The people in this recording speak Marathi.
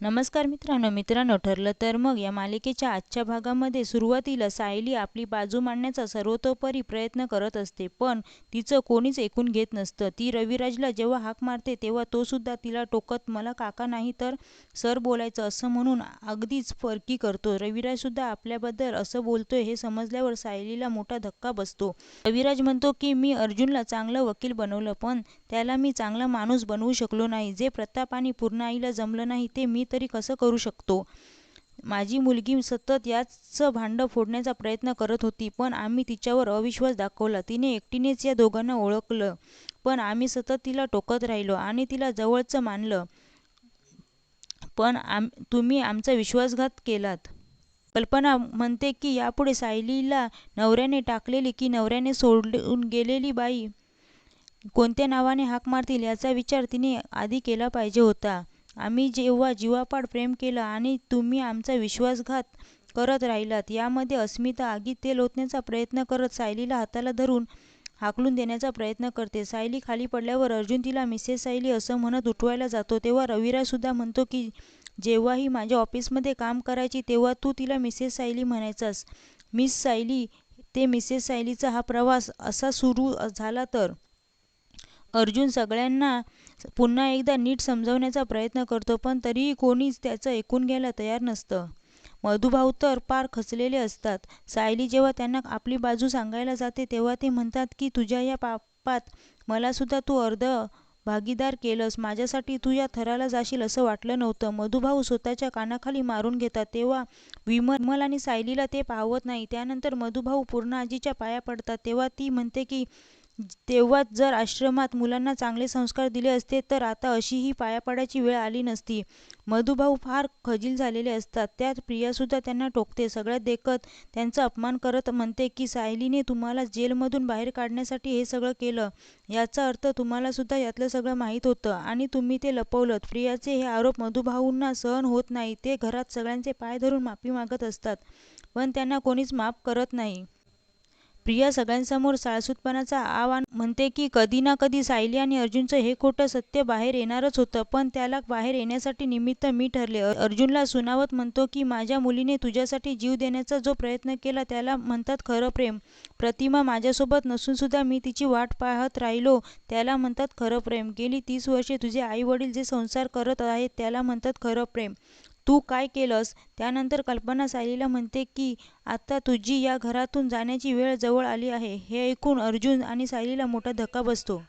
नमस्कार मित्रांनो मित्रांनो ठरलं तर मग या मालिकेच्या आजच्या भागामध्ये सुरुवातीला सायली आपली बाजू मांडण्याचा सर्वतोपरी प्रयत्न करत असते पण तिचं कोणीच ऐकून घेत नसतं. ती रविराजला जेव्हा हाक मारते तेव्हा तो सुद्धा तिला टोकत मला काका नाही तर सर बोलायचं असं म्हणून अगदीच फरकी करतो रविराजसुद्धा आपल्याबद्दल असं बोलतोय हे समजल्यावर सायलीला मोठा धक्का बसतो. रविराज म्हणतो की मी अर्जुनला चांगलं वकील बनवलं पण त्याला मी चांगला माणूस बनवू शकलो नाही. जे प्रताप आणि पूर्णाईला जमलं नाही ते मी तरी कसं करू शकतो? माझी मुलगी सतत याचं भांडं फोडण्याचा प्रयत्न करत होती पण आम्ही तिच्यावर अविश्वास दाखवला. तिने एकटीनेच या दोघांना ओळखलं पण आम्ही सतत तिला टोकत राहिलो आणि तिला जवळचं मानलं. पण आम तुम्ही आमचा विश्वासघात केलात. कल्पना म्हणते की यापुढे सायलीला नवऱ्याने टाकलेली की नवऱ्याने सोडून गेलेली बाई कोणत्या नावाने हाक मारतील याचा विचार तिने आधी केला पाहिजे होता. आम्ही जेव्हा जीवापाड प्रेम केलं आणि तुम्ही आमचा विश्वासघात करत राहिलात यामध्ये अस्मिता आगीत तेल ओतण्याचा प्रयत्न करत सायलीला हाताला धरून हाकलून देण्याचा प्रयत्न करते. सायली खाली पडल्यावर अर्जुन तिला मिसेस सायली असं म्हणत उठवायला जातो. तेव्हा रविराजसुद्धा म्हणतो की जेव्हाही माझ्या ऑफिसमध्ये काम करायची तेव्हा तू तिला मिसेस सायली म्हणायचास. मिस सायली ते मिसेस सायलीचा हा प्रवास असा सुरू झाला तर अर्जुन सगळ्यांना पुन्हा एकदा नीट समजावण्याचा प्रयत्न करतो पण तरीही कोणीच त्याचं ऐकून घ्यायला तयार नसतं. मधुभाऊ तर पार खचलेले असतात. सायली जेव्हा त्यांना आपली बाजू सांगायला जाते तेव्हा ते म्हणतात की तुझ्या या पापात मलासुद्धा तू अर्ध भागीदार केलंस. माझ्यासाठी तू या थराला जाशील असं वाटलं नव्हतं मधुभाऊ स्वतःच्या कानाखाली मारून घेतात. तेव्हा विमल आणि सायलीला ते पाहवत नाही. त्यानंतर मधुभाऊ पूर्ण आजीच्या पाया पडतात. तेव्हा ती म्हणते की तेव्हाच जर आश्रमात मुलांना चांगले संस्कार दिले असते तर आता अशीही पाया पडायची वेळ आली नसती. मधुभाऊ फार खजील झालेले असतात. त्यात प्रियासुद्धा त्यांना टोकते. सगळ्यात देखत त्यांचा अपमान करत म्हणते की सायलीने तुम्हाला जेलमधून बाहेर काढण्यासाठी हे सगळं केलं. याचा अर्थ तुम्हालासुद्धा यातलं सगळं माहीत होतं आणि तुम्ही ते लपवलं प्रियाचे हे आरोप मधुभाऊंना सहन होत नाही. ते घरात सगळ्यांचे पाय धरून माफी मागत असतात. पण त्यांना कोणीच माफ करत नाही. प्रिया सगळ्यांसमोर साळसूदपणाचा आवाहन म्हणते की कधी ना कधी सायली आणि अर्जुनचं हे खोटं सत्य बाहेर येणारच होतं पण त्याला बाहेर येण्यासाठी निमित्त मी ठरले. अर्जुनला सुनावत म्हणतो की माझ्या मुलीने तुझ्यासाठी जीव देण्याचा जो प्रयत्न केला त्याला म्हणतात खरं प्रेम. प्रतिमा माझ्यासोबत नसूनसुद्धा मी तिची वाट पाहत राहिलो त्याला म्हणतात खरं प्रेम. गेली तीस वर्षे तुझे आई वडील जे संसार करत आहेत त्याला म्हणतात खरं प्रेम. तू काय केलंस? त्यानंतर कल्पना सायलीला म्हणते की आता तुझी या घरातून जाण्याची वेळ जवळ आली आहे. हे ऐकून अर्जुन आणि सायलीला मोठा धक्का बसतो.